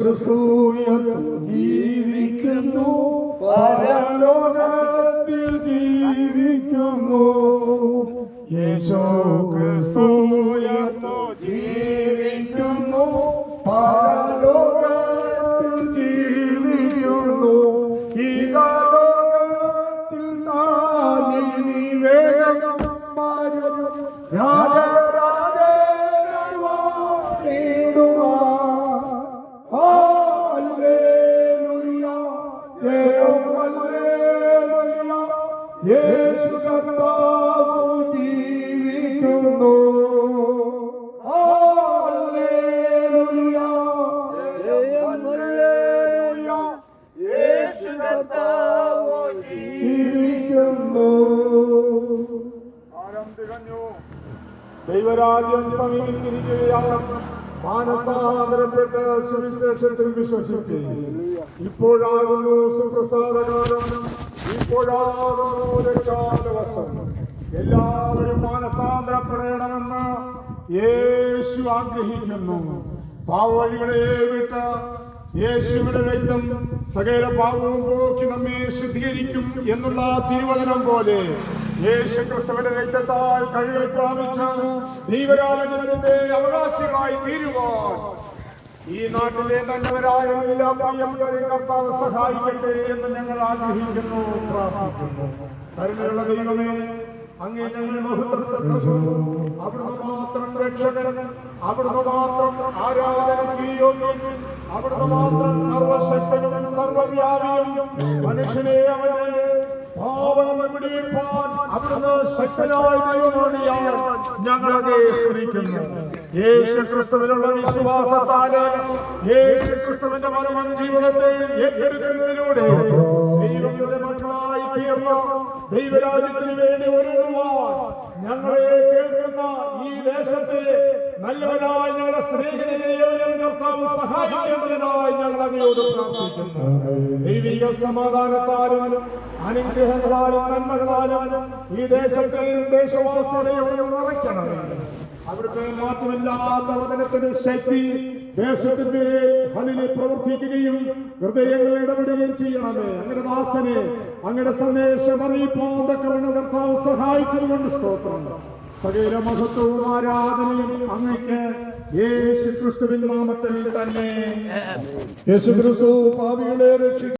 ക്രിസ്തുയത്തു ജീവിക്കുന്നു. പരലോകത്തിൽ ജീവിക്കുന്നു. യേശോ ക്രിസ്തുയത്തു ജീവിക്കുന്നു. പരലോകത്തിൽ ജീവിക്കുന്നു. ഈ ലോകത്തിൽ താനിനി വേഗം വരും. രാജരാജേ യേശു കർത്താവ് ജീവിക്കുന്നു ദൈവരാജ്യം സമീപിച്ചിരിക്കുകയാണ്. മാനസാന്തരപ്പെട്ട് സുവിശേഷത്തിൽ വിശ്വസിക്കുകയും ഇപ്പോഴാകുന്നു സുപ്രസാദകാലം. ഇപ്പോഴാകുന്നു രക്ഷാദിവസം. എല്ലാവരും മാനസാന്തരപ്പെടണമെന്ന് യേശു ആഗ്രഹിക്കുന്നു. പാവവഴികളെ വിട്ട് യേശുവിന്റെ രക്തം സകല പാപവും പോക്കി നമ്മെ ശുദ്ധീകരിക്കും എന്നുള്ള തിരുവചനം പോലെ യേശു രക്തത്താൽ കഴിവ് പ്രാപിച്ച ദൈവരാജ്യത്തിന്റെ അവകാശികളായി തീരുവാൻ. ഈ നാട്ടിലെ നല്ലവരായ എല്ലാ പ്രിയപ്പെട്ടവരെയും കർത്താവ് സഹായിക്കട്ടെ എന്ന് ഞങ്ങൾ ആഗ്രഹിക്കുന്നു പ്രാർത്ഥിക്കുന്നു. കരുണയുള്ള ദൈവമേ അങ്ങേ ഞങ്ങൾ അവിടുന്ന് മാത്രം രക്ഷകൻ അവിടുന്ന് മാത്രം ആരാധനയ്ക്ക് അവിടുന്ന് മാത്രം സർവശക്തനും സർവവ്യാപിയും മനുഷ്യനെ അവന്റെ വിടിയിപ്പാൻ അവിടുന്ന് മരണം ജീവിതത്തെ ഏറ്റെടുക്കുന്നതിലൂടെ ദൈവങ്ങളുടെ മക്കളായി ദൈവരാജ്യത്തിന് വേണ്ടി ഒരുങ്ങുവാൻ ഞങ്ങളെ കേൾക്കുന്ന ഈ ദേശത്തെ നല്ലവനായി ഞങ്ങളുടെ സ്നേഹിതനെയും കർത്താവ് സഹായിക്കേണ്ടതിനായി ഞങ്ങൾ അങ്ങയോട് പ്രാർത്ഥിക്കുന്നു. ദൈവിക സമാധാനത്താലും അനുഗ്രഹങ്ങളാലും നന്മകളാലും ഈ ദേശത്തെയും ദേശവാസികളെയും നിറയ്ക്കണമേ. അവിടുത്തെ മാറ്റമില്ലാത്ത വചനത്തിന്റെ ശക്തി ദേശത്തിന്റെ ഫലിനെ പ്രവർത്തിക്കുകയും ഹൃദയങ്ങളിൽ ഇടപെടുകയും ചെയ്യണമേ. അങ്ങനെ ദാസനെ അങ്ങനെ സന്ദേശം അറിയിപ്പോ കർത്താവ് സഹായിച്ചതുകൊണ്ട് സ്തോത്രം. സകല മഹത്വവും ആരാധനയും അങ്ങയ്ക്ക് യേശു ക്രിസ്തുവിൻ നാമത്തിൽ തന്നെ. യേശു ക്രിസ്തു പാപികളെ രക്ഷിക്കും